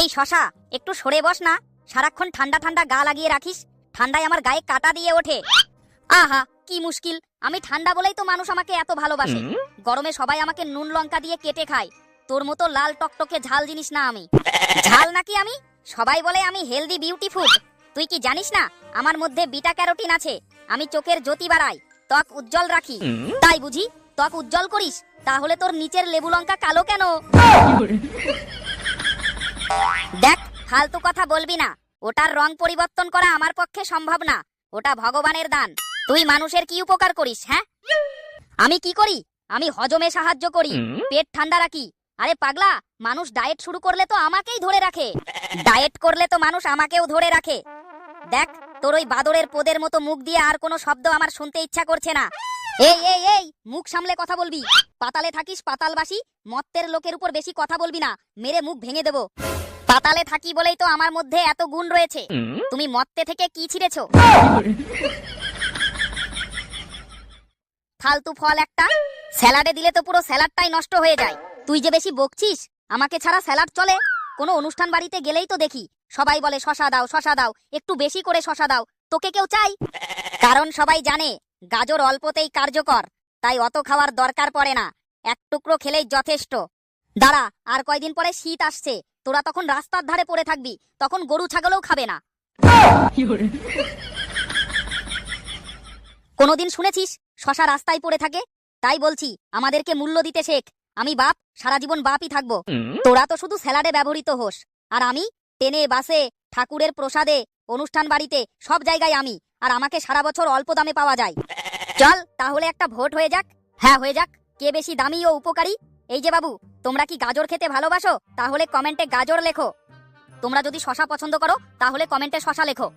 এই শশা একটু সরে বস না। সারাক্ষণ ঠান্ডা ঠান্ডা গা লাগিয়ে রাখিস ঠান্ডায় আমার গায়ে কাটা দিয়ে ওঠে। আহা কি মুশকিল। আমি ঠান্ডা বলেই তো মানুষ আমাকে এত ভালোবাসে। গরমে সবাই আমাকে নুন লঙ্কা দিয়ে কেটে খায়। তোর মতো লাল টকটকে ঝাল জিনিস না আমি। ঝাল নাকি আমি? সবাই বলে আমি হেলদি বিউটিফুল তুই কি জানিস না আমার মধ্যে বিটা ক্যারোটিন আছে। আমি চোখের জ্যোতি বাড়াই ত্বক উজ্জ্বল রাখি। তাই বুঝি ত্বক উজ্জ্বল করিস তাহলে তোর নিচের লেবু লঙ্কা কালো কেন? দেখ ফালতু কথা বলবি না। ওটার রং পরিবর্তন করা আমার পক্ষে সম্ভব না। ওটা ভগবানের দান। তুই মানুষের কি উপকার করিস হ্যাঁ? আমি কি করি? আমি হজমে সাহায্য করি। পেট ঠান্ডা রাখি। আরে পাগলা মানুষ ডায়েট শুরু করলে তো আমাকেই ধরে রাখে। ডায়েট করলে তো মানুষ আমাকেও ধরে রাখে। দেখ তোর ওই বাদরের পোদের মতো মুখ দিয়ে আর কোনো শব্দ আমার শুনতে ইচ্ছা করছে না। এই এই এই মুখ সামলে কথা বলবি। পাতালে থাকিস পাতালবাসী। মত্তের লোকের উপর বেশি কথা বলবি না। মেরে মুখ ভেঙে দেব। পাতালে থাকি বলেই তো আমার মধ্যে এত গুণ রয়েছে। তুমি মত্তে থেকে কি ছিঁড়েছো? ফালতু ফল একটা। স্যালাডে দিলে তো পুরো স্যালাডটাই নষ্ট হয়ে যায়। তুই যে বেশি বকছিস আমাকে ছাড়া স্যালাড চলে? কোনো অনুষ্ঠান বাড়িতে গেলেই তো দেখি। সবাই বলে শশা দাও শশা দাও একটু বেশি করে শশা দাও। তোকে কেউ চাই? কারণ সবাই জানে গাজর অল্পতেই কার্যকর। তাই অত খাওয়ার দরকার পড়ে না। এক টুকরো খেলেই যথেষ্ট। দাঁড়া আর কয়দিন পরে শীত আসছে। তোরা তখন রাস্তার ধারে পড়ে থাকবি তখন গরু ছাগলও খাবে না। কোনোদিন শুনেছিস শশা রাস্তায় পড়ে থাকে? তাই বলছি আমাদেরকে মূল্য দিতে শেখ। আমি বাপ সারা জীবন বাপই থাকব। তোরা তো শুধু স্যালাডে ব্যবহৃত হোস। আর আমি ট্রেনে বাসে ঠাকুরের প্রসাদে অনুষ্ঠান বাড়িতে সব জায়গায় আমি। আর আমাকে সারা বছর অল্প দামে পাওয়া যায়। চল তাহলে একটা ভোট হয়ে যাক। হ্যাঁ হয়ে যাক। কে বেশি দামি ও উপকারী এই যে বাবু, তোমরা কি গাজর খেতে ভালোবাসো? তাহলে কমেন্টে গাজর লেখো। তোমরা যদি শশা পছন্দ করো, তাহলে কমেন্টে শশা লেখো।